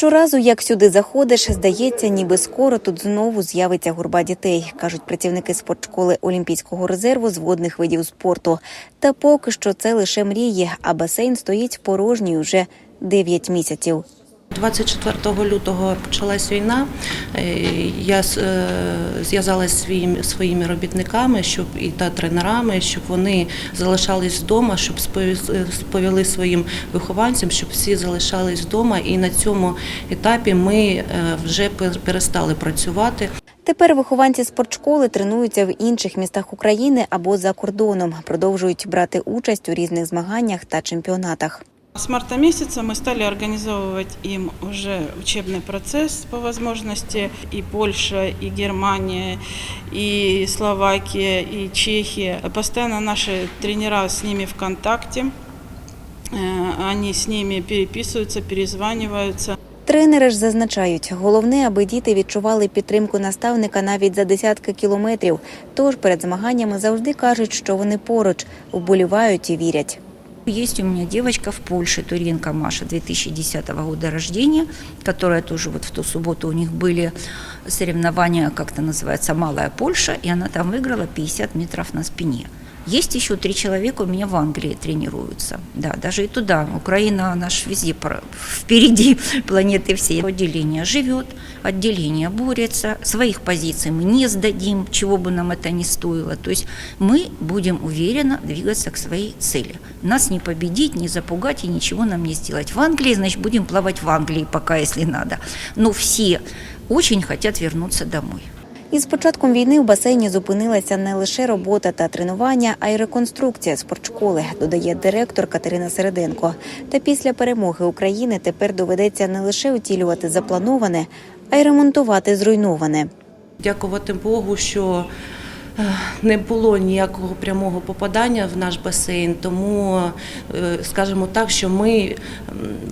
Щоразу, як сюди заходиш, здається, ніби скоро тут знову з'явиться гурба дітей, кажуть працівники спортшколи Олімпійського резерву з водних видів спорту. Та поки що це лише мрії, а басейн стоїть порожній уже 9 місяців. 24 лютого почалась війна. Е, Я е, зв'язалася своїми, своїми робітниками, щоб і та тренерами, щоб вони залишались вдома, щоб спові- сповіли своїм вихованцям, щоб всі залишались вдома. І на цьому етапі ми е, вже пер- перестали працювати. Тепер вихованці спортшколи тренуються в інших містах України або за кордоном, продовжують брати участь у різних змаганнях та чемпіонатах. С марта месяца мы стали организовывать им уже учебный процесс по возможности. И Польша, и Германия, и Словакия, и Чехия. Постоянно наши тренера с ними в контакте. Э, Они с ними переписываются, перезваниваются. Тренери ж зазначають, головне, аби діти відчували підтримку наставника навіть за десятки кілометрів. Тож перед змаганнями завжди кажуть, що вони поруч, вболівають і вірять. Есть у меня девочка в Польше, Туренко Маша, 2010 года рождения, которая тоже вот в ту субботу у них были соревнования, как это называется, Малая Польша, и она там выиграла 50 метров на спине. Есть еще три человека у меня в Англии тренируются. Да, даже и туда. Украина, наш везде пора- впереди планеты всей. Отделение живет, отделение борется, своих позиций мы не сдадим, чего бы нам это ни стоило. То есть мы будем уверенно двигаться к своей цели. Нас не победить, не запугать и ничего нам не сделать. В Англии, значит, будем плавать в Англии пока, если надо. Но все очень хотят вернуться домой. Із початком війни в басейні зупинилася не лише робота та тренування, а й реконструкція спортшколи, додає директор Катерина Середенко. Та після перемоги України тепер доведеться не лише утілювати заплановане, а й ремонтувати зруйноване. Дякувати Богу, що не було ніякого прямого попадання в наш басейн, тому е, скажімо так, що ми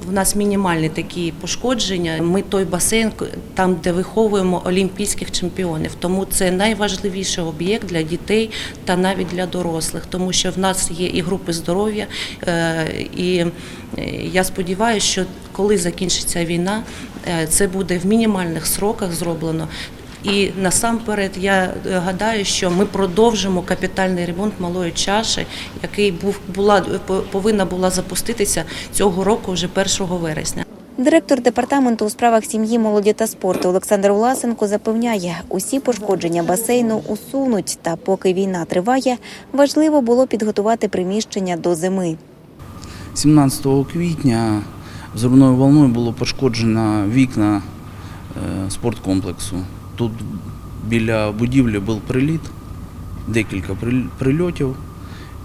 в нас мінімальні такі пошкодження. Ми той басейн, там, де виховуємо олімпійських чемпіонів. Тому це найважливіший об'єкт для дітей та навіть для дорослих, тому що в нас є і групи здоров'я, е, і е, я сподіваюся, що коли закінчиться війна, е, це буде в мінімальних сроках зроблено. І насамперед я е, гадаю, що ми продовжимо капітальний ремонт малої чаші, який був була повинна була запуститися цього року, вже 1 вересня. Директор департаменту у справах сім'ї, молоді та спорту Олександр Власенко запевняє, усі пошкодження басейну усунуть. Та поки війна триває, важливо було підготувати приміщення до зими. 17 квітня взривною волною було пошкоджено вікна е, спорткомплексу. Тут біля будівлі був приліт, декілька прильотів,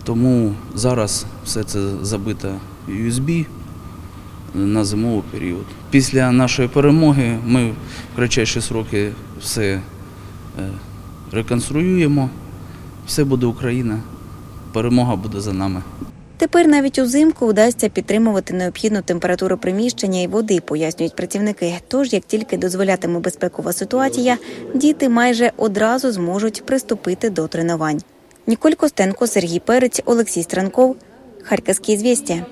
тому зараз все це забито USB на зимовий період. Після нашої перемоги ми в кратчайші сроки все е, реконструюємо. Все буде Україна, перемога буде за нами. Тепер навіть узимку вдасться підтримувати необхідну температуру приміщення і води, пояснюють працівники. Тож, як тільки дозволятиме безпекова ситуація, діти майже одразу зможуть приступити до тренувань. Ніколь Костенко, Сергій Перець, Олексій Странков, Харківські звістя.